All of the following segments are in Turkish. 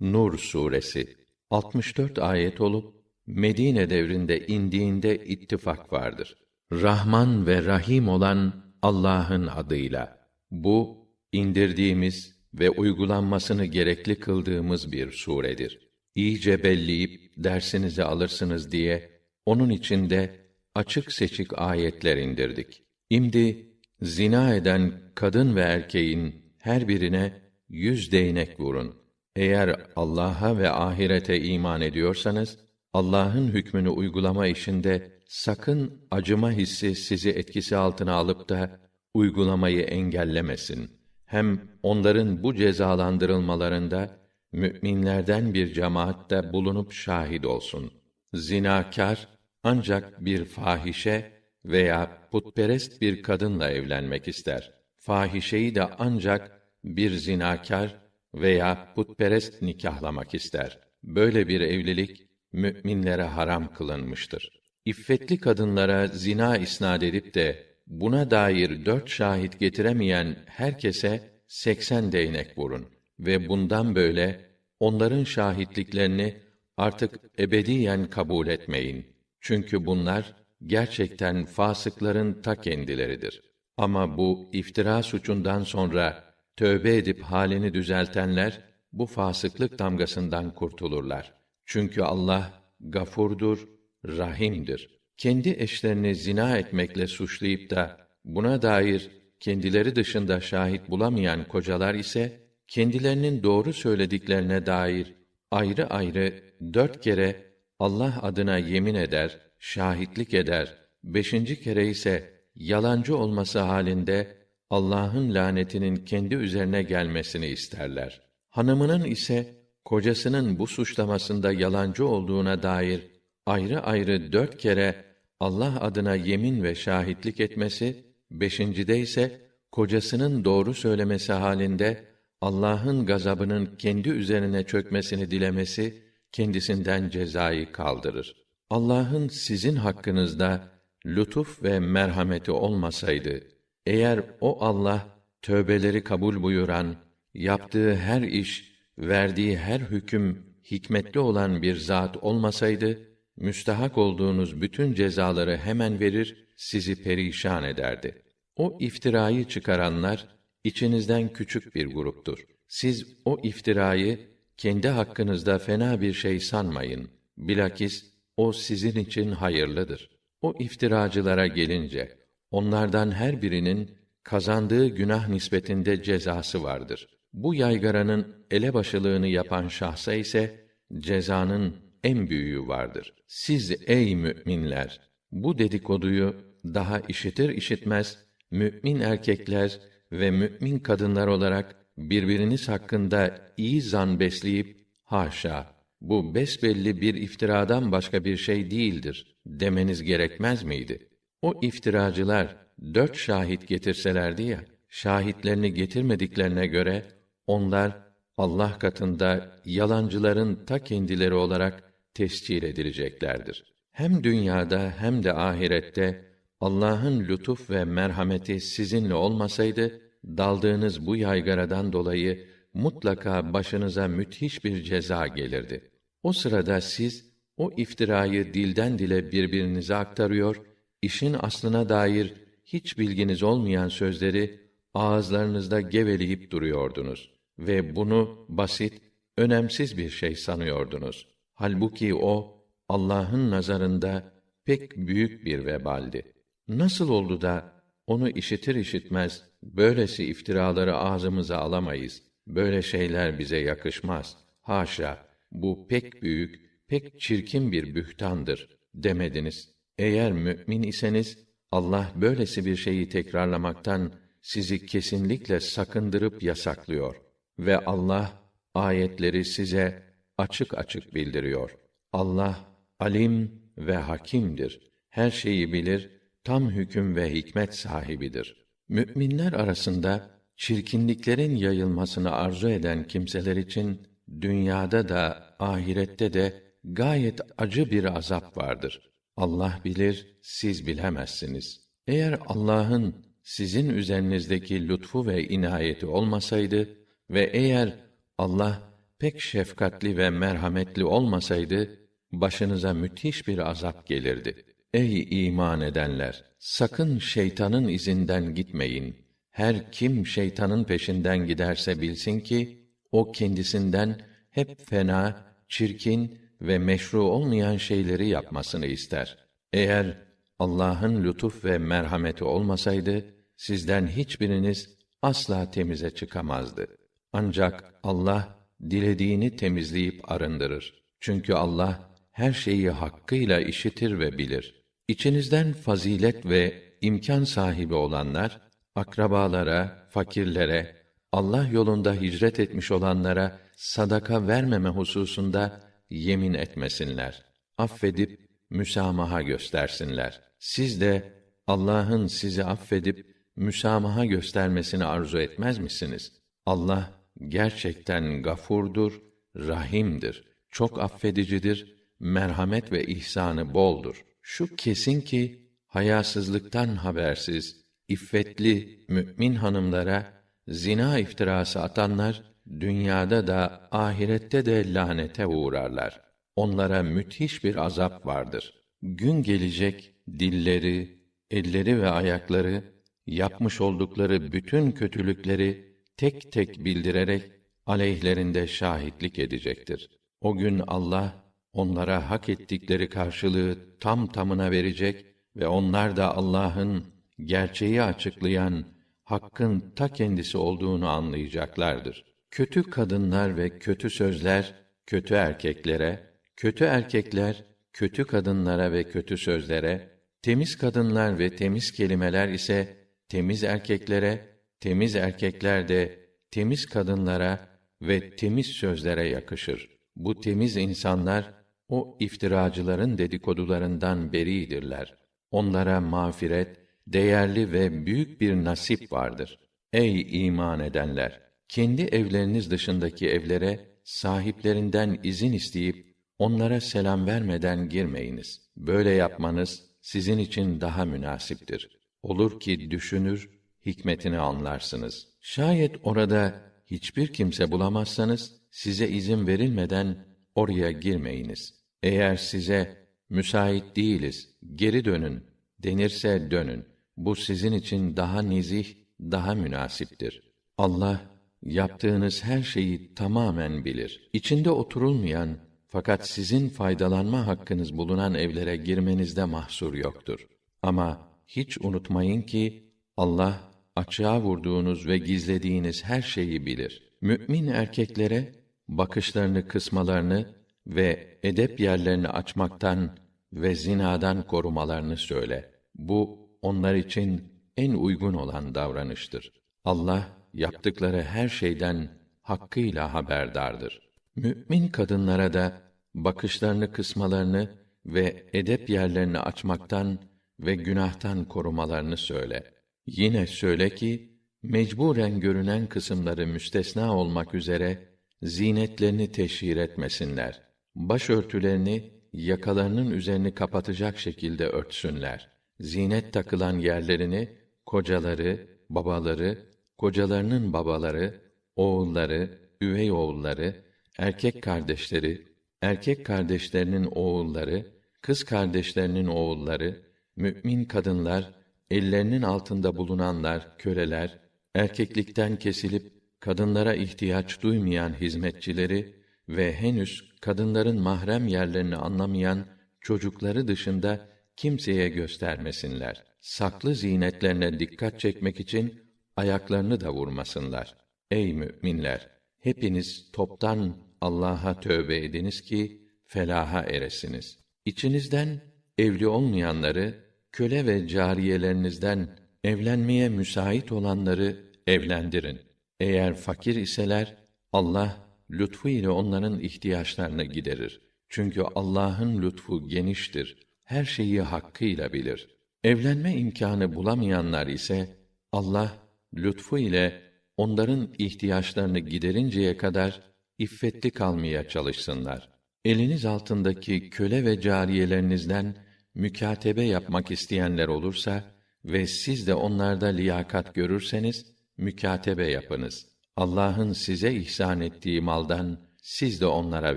Nur suresi 64 ayet olup Medine devrinde indiğinde ittifak vardır. Rahman ve Rahim olan Allah'ın adıyla. Bu indirdiğimiz ve uygulanmasını gerekli kıldığımız bir suredir. İyice belleyip dersinizi alırsınız diye onun içinde açık seçik ayetler indirdik. İmdi zina eden kadın ve erkeğin her birine yüz değnek vurun. Eğer Allah'a ve ahirete iman ediyorsanız, Allah'ın hükmünü uygulama işinde sakın acıma hissi sizi etkisi altına alıp da uygulamayı engellemesin. Hem onların bu cezalandırılmalarında müminlerden bir cemaat de bulunup şahit olsun. Zinakar ancak bir fahişe veya putperest bir kadınla evlenmek ister. Fahişeyi de ancak bir zinakar veya putperest nikahlamak ister. Böyle bir evlilik müminlere haram kılınmıştır. İffetli kadınlara zina isnad edip de buna dair dört şahit getiremeyen herkese seksen değnek vurun ve bundan böyle onların şahitliklerini artık ebediyen kabul etmeyin. Çünkü bunlar gerçekten fasıkların ta kendileridir. Ama bu iftira suçundan sonra tövbe edip halini düzeltenler bu fasıklık damgasından kurtulurlar. Çünkü Allah gafurdur, rahimdir. Kendi eşlerini zina etmekle suçlayıp da buna dair kendileri dışında şahit bulamayan kocalar ise kendilerinin doğru söylediklerine dair ayrı ayrı dört kere Allah adına yemin eder, şahitlik eder. Beşinci kere ise yalancı olması halinde Allah'ın lanetinin kendi üzerine gelmesini isterler. Hanımının ise kocasının bu suçlamasında yalancı olduğuna dair ayrı ayrı dört kere Allah adına yemin ve şahitlik etmesi, beşincide ise kocasının doğru söylemesi halinde Allah'ın gazabının kendi üzerine çökmesini dilemesi kendisinden cezayı kaldırır. Allah'ın sizin hakkınızda lütuf ve merhameti olmasaydı, eğer o Allah tövbeleri kabul buyuran, yaptığı her iş, verdiği her hüküm hikmetli olan bir zat olmasaydı, müstahak olduğunuz bütün cezaları hemen verir, sizi perişan ederdi. O iftirayı çıkaranlar içinizden küçük bir gruptur. Siz o iftirayı kendi hakkınızda fena bir şey sanmayın. Bilakis o sizin için hayırlıdır. O iftiracılara gelince onlardan her birinin kazandığı günah nispetinde cezası vardır. Bu yaygaranın elebaşılığını yapan şahsa ise cezanın en büyüğü vardır. Siz ey müminler bu dedikoduyu daha işitir işitmez mümin erkekler ve mümin kadınlar olarak birbiriniz hakkında iyi zan besleyip haşa bu besbelli bir iftiradan başka bir şey değildir demeniz gerekmez miydi? O iftiracılar dört şahit getirselerdi ya, şahitlerini getirmediklerine göre onlar Allah katında yalancıların ta kendileri olarak tescil edileceklerdir. Hem dünyada hem de ahirette Allah'ın lütuf ve merhameti sizinle olmasaydı daldığınız bu yaygaradan dolayı mutlaka başınıza müthiş bir ceza gelirdi. O sırada siz o iftirayı dilden dile birbirinize aktarıyor, işin aslına dair hiç bilginiz olmayan sözleri ağızlarınızda geveleyip duruyordunuz ve bunu basit, önemsiz bir şey sanıyordunuz. Halbuki o Allah'ın nazarında pek büyük bir vebaldi. Nasıl oldu da onu işitir işitmez böylesi iftiraları ağzımıza alamayız. Böyle şeyler bize yakışmaz. Haşa, bu pek büyük, pek çirkin bir bühtandır demediniz. Eğer mümin iseniz Allah böylesi bir şeyi tekrarlamaktan sizi kesinlikle sakındırıp yasaklıyor ve Allah ayetleri size açık açık bildiriyor. Allah alim ve hakimdir. Her şeyi bilir, tam hüküm ve hikmet sahibidir. Müminler arasında çirkinliklerin yayılmasını arzu eden kimseler için dünyada da ahirette de gayet acı bir azap vardır. Allah bilir, siz bilemezsiniz. Eğer Allah'ın sizin üzerinizdeki lütfu ve inayeti olmasaydı ve eğer Allah pek şefkatli ve merhametli olmasaydı başınıza müthiş bir azap gelirdi. Ey iman edenler, sakın şeytanın izinden gitmeyin. Her kim şeytanın peşinden giderse bilsin ki o kendisinden hep fena, çirkin ve meşru olmayan şeyleri yapmasını ister. Eğer Allah'ın lütuf ve merhameti olmasaydı sizden hiçbiriniz asla temize çıkamazdı. Ancak Allah dilediğini temizleyip arındırır. Çünkü Allah her şeyi hakkıyla işitir ve bilir. İçinizden fazilet ve imkan sahibi olanlar akrabalara, fakirlere, Allah yolunda hicret etmiş olanlara sadaka vermeme hususunda yemin etmesinler. Affedip müsamaha göstersinler. Siz de Allah'ın sizi affedip müsamaha göstermesini arzu etmez misiniz? Allah gerçekten gafurdur, rahimdir. Çok affedicidir, merhamet ve ihsanı boldur. Şu kesin ki hayasızlıktan habersiz, iffetli mümin hanımlara zina iftirası atanlar dünyada da ahirette de lanete uğrarlar. Onlara müthiş bir azap vardır. Gün gelecek dilleri, elleri ve ayakları yapmış oldukları bütün kötülükleri tek tek bildirerek aleyhlerinde şahitlik edecektir. O gün Allah onlara hak ettikleri karşılığı tam tamına verecek ve onlar da Allah'ın gerçeği açıklayan hakkın ta kendisi olduğunu anlayacaklardır. Kötü kadınlar ve kötü sözler kötü erkeklere, kötü erkekler kötü kadınlara ve kötü sözlere, temiz kadınlar ve temiz kelimeler ise temiz erkeklere, temiz erkekler de temiz kadınlara ve temiz sözlere yakışır. Bu temiz insanlar o iftiracıların dedikodularından beridirler. Onlara mağfiret, değerli ve büyük bir nasip vardır. Ey iman edenler! Kendi evleriniz dışındaki evlere sahiplerinden izin isteyip onlara selam vermeden girmeyiniz. Böyle yapmanız sizin için daha münasiptir. Olur ki düşünür, hikmetini anlarsınız. Şayet orada hiçbir kimse bulamazsanız size izin verilmeden oraya girmeyiniz. Eğer size müsait değiliz, geri dönün denirse dönün. Bu sizin için daha nezih, daha münasiptir. Allah yaptığınız her şeyi tamamen bilir. İçinde oturulmayan fakat sizin faydalanma hakkınız bulunan evlere girmenizde mahsur yoktur. Ama hiç unutmayın ki Allah açığa vurduğunuz ve gizlediğiniz her şeyi bilir. Mümin erkeklere bakışlarını kısmalarını ve edep yerlerini açmaktan ve zinadan korumalarını söyle. Bu onlar için en uygun olan davranıştır. Allah yaptıkları her şeyden hakkıyla haberdardır. Mümin kadınlara da bakışlarını kısmalarını ve edep yerlerini açmaktan ve günahtan korumalarını söyle. Yine söyle ki mecburen görünen kısımları müstesna olmak üzere zinetlerini teşhir etmesinler. Başörtülerini yakalarının üzerini kapatacak şekilde örtsünler. Zinet takılan yerlerini kocaları, babaları, kocalarının babaları, oğulları, üvey oğulları, erkek kardeşleri, erkek kardeşlerinin oğulları, kız kardeşlerinin oğulları, mümin kadınlar, ellerinin altında bulunanlar, köleler, erkeklikten kesilip kadınlara ihtiyaç duymayan hizmetçileri ve henüz kadınların mahrem yerlerini anlamayan çocukları dışında kimseye göstermesinler. Saklı zinetlerine dikkat çekmek için ayaklarını da vurmasınlar. Ey müminler, hepiniz toptan Allah'a tövbe ediniz ki felaha eresiniz. İçinizden evli olmayanları köle ve cariyelerinizden evlenmeye müsait olanları evlendirin. Eğer fakir iseler Allah lütfu ile onların ihtiyaçlarını giderir. Çünkü Allah'ın lütfu geniştir. Her şeyi hakkıyla bilir. Evlenme imkanı bulamayanlar ise Allah lütfu ile onların ihtiyaçlarını giderinceye kadar iffetli kalmaya çalışsınlar. Eliniz altındaki köle ve cariyelerinizden mükatebe yapmak isteyenler olursa ve siz de onlarda liyakat görürseniz mükatebe yapınız. Allah'ın size ihsan ettiği maldan siz de onlara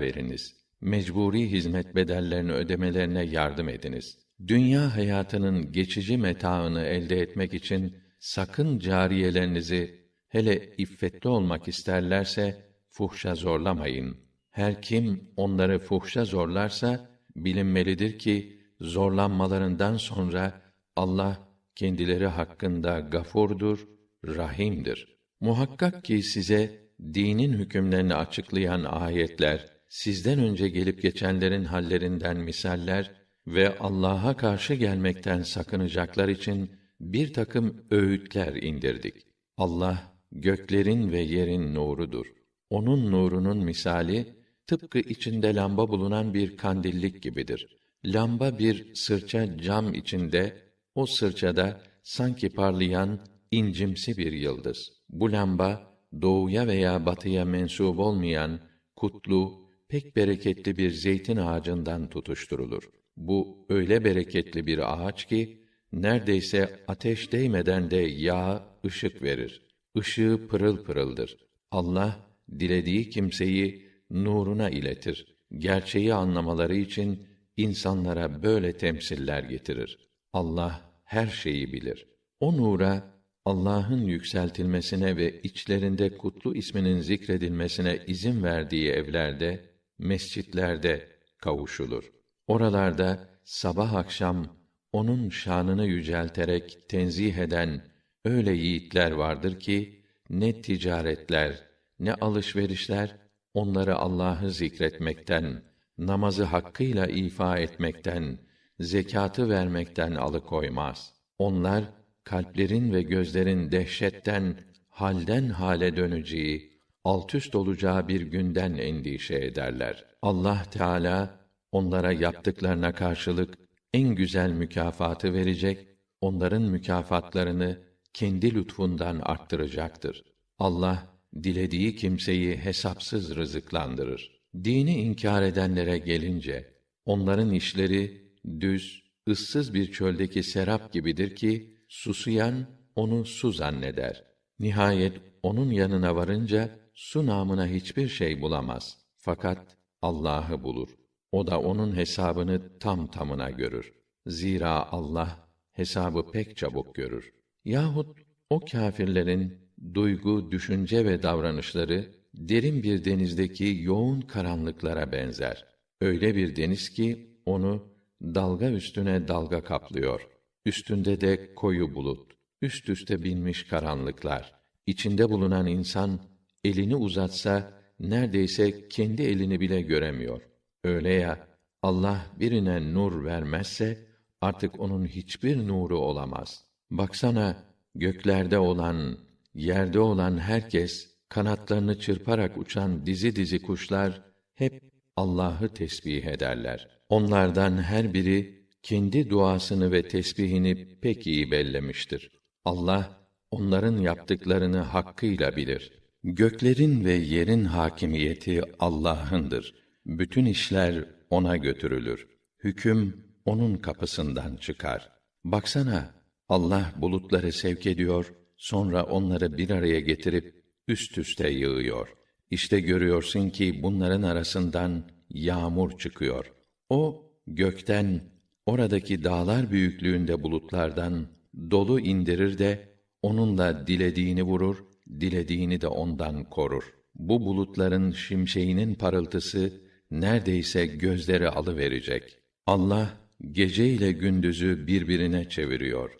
veriniz. Mecburi hizmet bedellerini ödemelerine yardım ediniz. Dünya hayatının geçici metaını elde etmek için sakın cariyelerinizi hele iffetli olmak isterlerse fuhşa zorlamayın. Her kim onları fuhşa zorlarsa bilinmelidir ki zorlanmalarından sonra Allah kendileri hakkında gafurdur, rahimdir. Muhakkak ki size dinin hükümlerini açıklayan ayetler, sizden önce gelip geçenlerin hallerinden misaller ve Allah'a karşı gelmekten sakınacaklar için bir takım öğütler indirdik. Allah göklerin ve yerin nurudur. Onun nurunun misali tıpkı içinde lamba bulunan bir kandillik gibidir. Lamba bir sırça cam içinde, o sırçada sanki parlayan incimsi bir yıldız. Bu lamba doğuya veya batıya mensup olmayan kutlu, pek bereketli bir zeytin ağacından tutuşturulur. Bu öyle bereketli bir ağaç ki neredeyse ateş değmeden de yağ ışık verir. Işığı pırıl pırıldır. Allah dilediği kimseyi nuruna iletir. Gerçeği anlamaları için insanlara böyle temsiller getirir. Allah her şeyi bilir. O nura Allah'ın yükseltilmesine ve içlerinde kutlu isminin zikredilmesine izin verdiği evlerde, mescitlerde kavuşulur. Oralarda sabah akşam onun şanını yücelterek tenzih eden öyle yiğitler vardır ki ne ticaretler, ne alışverişler onları Allah'ı zikretmekten, namazı hakkıyla ifa etmekten, zekatı vermekten alıkoymaz. Onlar kalplerin ve gözlerin dehşetten halden hale döneceği, alt üst olacağı bir günden endişe ederler. Allah Teala onlara yaptıklarına karşılık en güzel mükafatı verecek, onların mükafatlarını kendi lütfundan arttıracaktır. Allah dilediği kimseyi hesapsız rızıklandırır. Dini inkar edenlere gelince onların işleri düz, ıssız bir çöldeki serap gibidir ki susuyan onu su zanneder. Nihayet onun yanına varınca su namına hiçbir şey bulamaz. Fakat Allah'ı bulur. O da onun hesabını tam tamına görür. Zira Allah hesabı pek çabuk görür. Yahut o kâfirlerin duygu, düşünce ve davranışları derin bir denizdeki yoğun karanlıklara benzer. Öyle bir deniz ki onu dalga üstüne dalga kaplıyor. Üstünde de koyu bulut, üst üste binmiş karanlıklar. İçinde bulunan insan elini uzatsa neredeyse kendi elini bile göremiyor. Öyle ya Allah birine nur vermezse artık onun hiçbir nuru olamaz. Baksana göklerde olan, yerde olan herkes kanatlarını çırparak uçan dizi dizi kuşlar hep Allah'ı tesbih ederler. Onlardan her biri kendi duasını ve tesbihini pek iyi bellemiştir. Allah onların yaptıklarını hakkıyla bilir. Göklerin ve yerin hakimiyeti Allah'ındır. Bütün işler ona götürülür. Hüküm onun kapısından çıkar. Baksana, Allah bulutları sevk ediyor, sonra onları bir araya getirip üst üste yığıyor. İşte görüyorsun ki bunların arasından yağmur çıkıyor. O gökten oradaki dağlar büyüklüğünde bulutlardan dolu indirir de onunla dilediğini vurur, dilediğini de ondan korur. Bu bulutların şimşeğinin parıltısı neredeyse gözleri alıverecek. Allah gece ile gündüzü birbirine çeviriyor.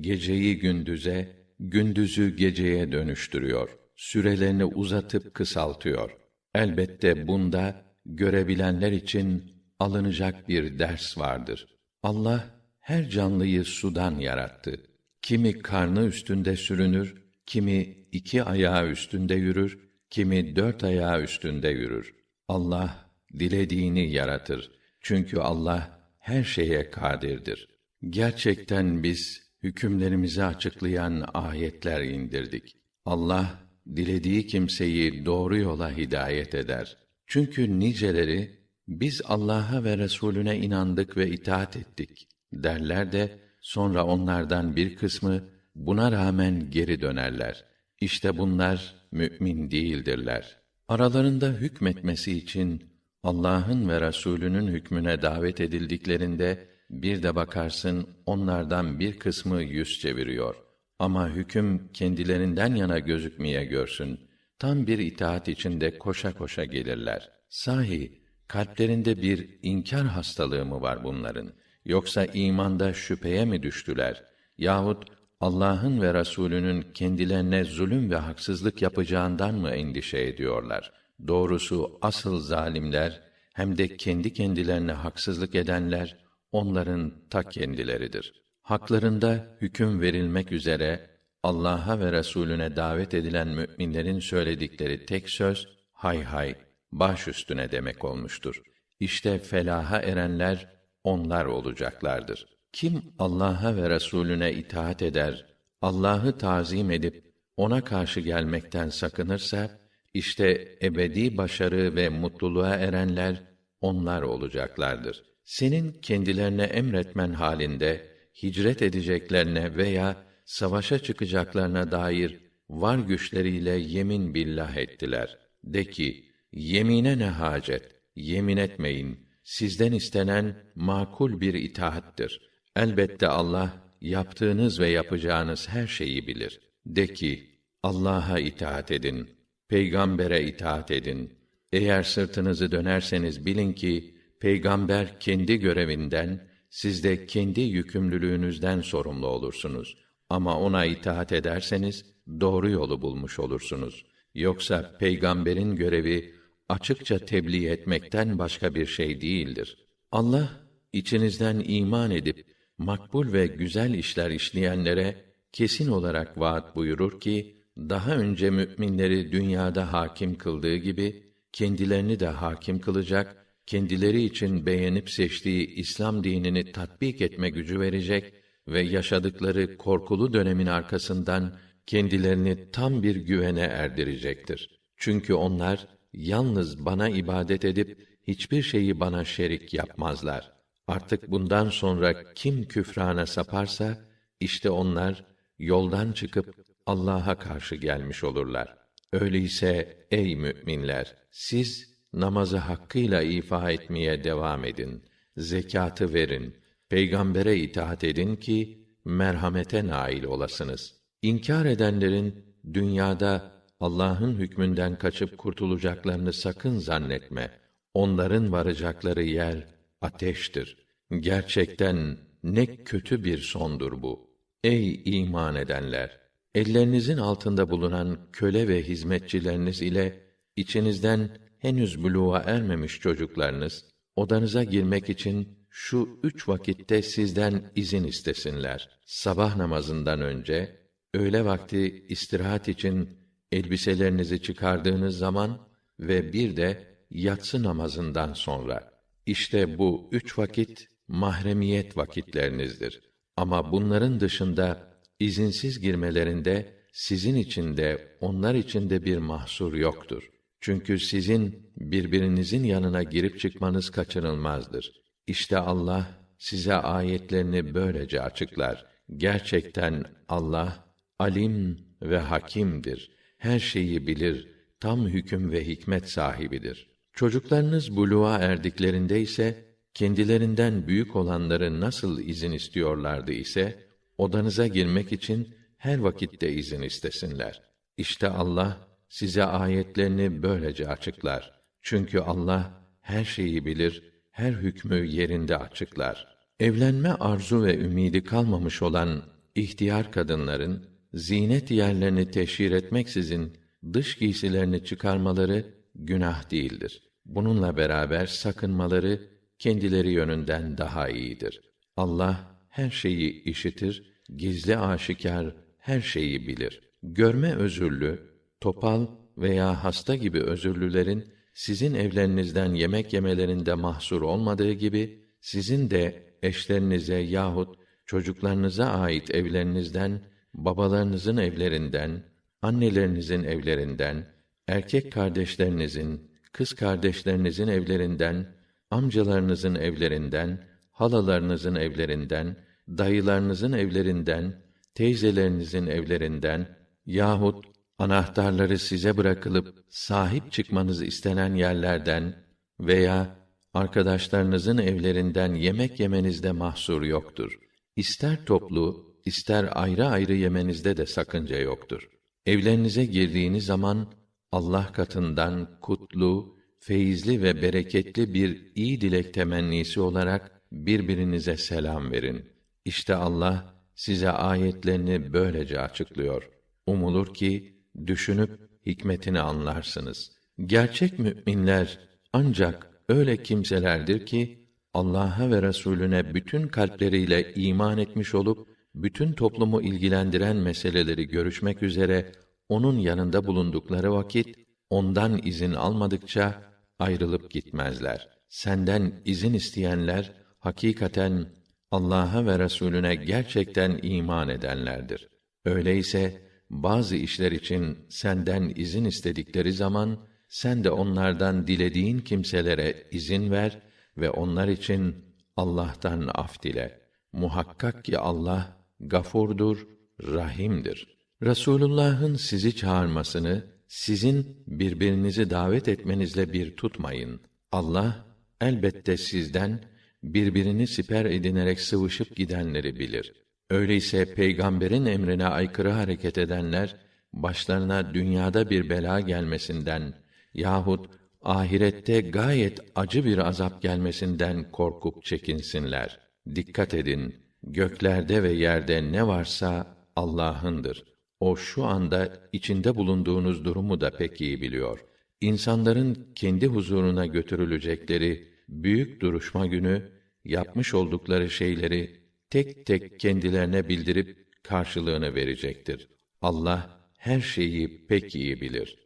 Geceyi gündüze, gündüzü geceye dönüştürüyor. Sürelerini uzatıp kısaltıyor. Elbette bunda görebilenler için alınacak bir ders vardır. Allah her canlıyı sudan yarattı. Kimi karnı üstünde sürünür, kimi iki ayağı üstünde yürür, kimi dört ayağı üstünde yürür. Allah dilediğini yaratır. Çünkü Allah her şeye kadirdir. Gerçekten biz hükümlerimizi açıklayan ayetler indirdik. Allah dilediği kimseyi doğru yola hidayet eder. Çünkü niceleri biz Allah'a ve Resulüne inandık ve itaat ettik derler de sonra onlardan bir kısmı buna rağmen geri dönerler. İşte bunlar mümin değildirler. Aralarında hükmetmesi için Allah'ın ve Resulünün hükmüne davet edildiklerinde bir de bakarsın onlardan bir kısmı yüz çeviriyor. Ama hüküm kendilerinden yana gözükmeye görsün. Tam bir itaat içinde koşa koşa gelirler. Sahi kalplerinde bir inkar hastalığı mı var bunların? Yoksa imanda şüpheye mi düştüler? Yahut Allah'ın ve Resulünün kendilerine zulüm ve haksızlık yapacağından mı endişe ediyorlar? Doğrusu asıl zalimler hem de kendi kendilerine haksızlık edenler onların ta kendileridir. Haklarında hüküm verilmek üzere Allah'a ve Resulüne davet edilen müminlerin söyledikleri tek söz hay hay baş üstüne demek olmuştur. İşte felaha erenler onlar olacaklardır. Kim Allah'a ve Resulüne itaat eder, Allah'ı tazim edip ona karşı gelmekten sakınırsa işte ebedi başarı ve mutluluğa erenler onlar olacaklardır. Senin kendilerine emretmen halinde hicret edeceklerine veya savaşa çıkacaklarına dair var güçleriyle yemin billah ettiler. De ki, yemine ne hacet? Yemin etmeyin. Sizden istenen makul bir itaattir. Elbette Allah yaptığınız ve yapacağınız her şeyi bilir. De ki, Allah'a itaat edin, peygambere itaat edin. Eğer sırtınızı dönerseniz bilin ki peygamber kendi görevinden, siz de kendi yükümlülüğünüzden sorumlu olursunuz. Ama ona itaat ederseniz doğru yolu bulmuş olursunuz. Yoksa peygamberin görevi açıkça tebliğ etmekten başka bir şey değildir. Allah içinizden iman edip makbul ve güzel işler işleyenlere kesin olarak vaat buyurur ki daha önce müminleri dünyada hakim kıldığı gibi kendilerini de hakim kılacak, kendileri için beğenip seçtiği İslam dinini tatbik etme gücü verecek ve yaşadıkları korkulu dönemin arkasından kendilerini tam bir güvene erdirecektir. Çünkü onlar yalnız bana ibadet edip hiçbir şeyi bana şerik yapmazlar. Artık bundan sonra kim küfrana saparsa işte onlar yoldan çıkıp Allah'a karşı gelmiş olurlar. Öyleyse ey müminler siz namazı hakkıyla ifa etmeye devam edin. Zekatı verin. Peygambere itaat edin ki merhamete nail olasınız. İnkar edenlerin dünyada Allah'ın hükmünden kaçıp kurtulacaklarını sakın zannetme. Onların varacakları yer ateştir. Gerçekten ne kötü bir sondur bu. Ey iman edenler! Ellerinizin altında bulunan köle ve hizmetçileriniz ile içinizden henüz buluğa ermemiş çocuklarınız odanıza girmek için şu üç vakitte sizden izin istesinler. Sabah namazından önce, öğle vakti istirahat için elbiselerinizi çıkardığınız zaman ve bir de yatsı namazından sonra. İşte bu üç vakit mahremiyet vakitlerinizdir. Ama bunların dışında izinsiz girmelerinde sizin için de onlar için de bir mahsur yoktur. Çünkü sizin birbirinizin yanına girip çıkmanız kaçınılmazdır. İşte Allah size ayetlerini böylece açıklar. Gerçekten Allah alim ve hakimdir. Her şeyi bilir, tam hüküm ve hikmet sahibidir. Çocuklarınız buluğa erdiklerinde ise kendilerinden büyük olanları nasıl izin istiyorlardı ise odanıza girmek için her vakitte izin istesinler. İşte Allah size ayetlerini böylece açıklar. Çünkü Allah her şeyi bilir, her hükmü yerinde açıklar. Evlenme arzu ve ümidi kalmamış olan ihtiyar kadınların zinet yerlerini teşhir etmeksizin dış giysilerini çıkarmaları günah değildir. Bununla beraber sakınmaları kendileri yönünden daha iyidir. Allah her şeyi işitir, gizli aşikar her şeyi bilir. Görme özürlü, topal veya hasta gibi özürlülerin sizin evlerinizden yemek yemelerinde mahsur olmadığı gibi sizin de eşlerinize yahut çocuklarınıza ait evlerinizden, babalarınızın evlerinden, annelerinizin evlerinden, erkek kardeşlerinizin, kız kardeşlerinizin evlerinden, amcalarınızın evlerinden, halalarınızın evlerinden, dayılarınızın evlerinden, teyzelerinizin evlerinden yahut anahtarları size bırakılıp sahip çıkmanız istenen yerlerden veya arkadaşlarınızın evlerinden yemek yemenizde mahsur yoktur. İster toplu, ister ayrı ayrı yemenizde de sakınca yoktur. Evlerinize girdiğiniz zaman Allah katından kutlu, feyizli ve bereketli bir iyi dilek temennisi olarak birbirinize selam verin. İşte Allah size ayetlerini böylece açıklıyor. Umulur ki düşünüp hikmetini anlarsınız. Gerçek müminler ancak öyle kimselerdir ki Allah'a ve Resulüne bütün kalpleriyle iman etmiş olup bütün toplumu ilgilendiren meseleleri görüşmek üzere onun yanında bulundukları vakit ondan izin almadıkça ayrılıp gitmezler. Senden izin isteyenler hakikaten Allah'a ve Resulüne gerçekten iman edenlerdir. Öyleyse bazı işler için senden izin istedikleri zaman sen de onlardan dilediğin kimselere izin ver ve onlar için Allah'tan af dile. Muhakkak ki Allah gafurdur, rahimdir. Resulullah'ın sizi çağırmasını sizin birbirinizi davet etmenizle bir tutmayın. Allah elbette sizden birbirini siper edinerek sıvışıp gidenleri bilir. Öyleyse peygamberin emrine aykırı hareket edenler başlarına dünyada bir bela gelmesinden yahut ahirette gayet acı bir azap gelmesinden korkup çekinsinler. Dikkat edin, göklerde ve yerde ne varsa Allah'ındır. O şu anda içinde bulunduğunuz durumu da pek iyi biliyor. İnsanların kendi huzuruna götürülecekleri büyük duruşma günü yapmış oldukları şeyleri tek tek kendilerine bildirip karşılığını verecektir. Allah her şeyi pek iyi bilir.